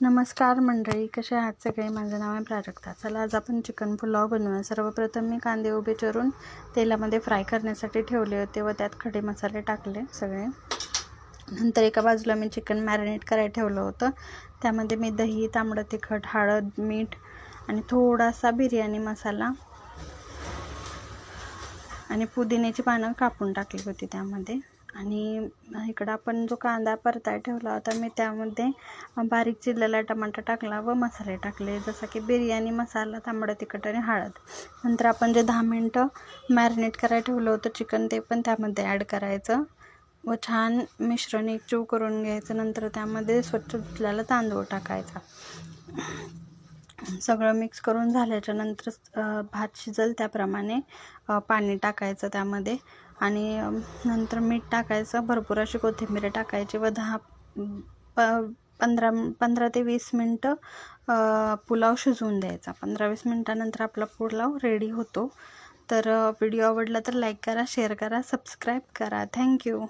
नमस्कार मंडळी कसे आहात सगळे? माझं नाव आहे प्राजक्ता चला आज आपण चिकन पुलाव बनवूया. सर्वप्रथम मी कांदे उभे चिरून तेलामध्ये फ्राय करण्यासाठी ठेवले होते व त्यात खडे मसाले टाकले सगळे. नंतर एका बाजूला मी चिकन मॅरिनेट करायला ठेवलं होतं. त्यामध्ये मी दही तांबडं तिखट हळद मीठ आणि थोडासा बिर्याणी मसाला आणि पुदिन्याची पानं कापून टाकली होती त्यामध्ये. आणि इकडं आपण जो कांदा परताय ठेवला होता मी त्यामध्ये बारीक चिरलेला टमाटा टाकला व मसाले टाकले. जसं की बिर्याणी मसाला तांबडं तिखट आणि हळद. नंतर आपण जे दहा मिनटं मॅरिनेट करायला ठेवलं होतं चिकन ते पण त्यामध्ये ॲड करायचं. व छान मिश्रण एकजीव करून घ्यायचं. नंतर त्यामध्ये स्वच्छ धुतलेला तांदूळ टाकायचा. सगळं मिक्स करून झाल्याच्यानंतर भात शिजल त्याप्रमाणे पाणी टाकायचं त्यामध्ये. आणि नंतर मीठ टाकायचं भरपूर अशी कोथिंबीर टाकायची. व दहा प पंधरा पंधरा ते वीस मिनटं पुलाव शिजवून द्यायचा. पंधरा वीस मिनटानंतर आपला पुलाव रेडी होतो. तर व्हिडिओ आवडला तर लाईक करा शेअर करा सबस्क्राईब करा. थँक्यू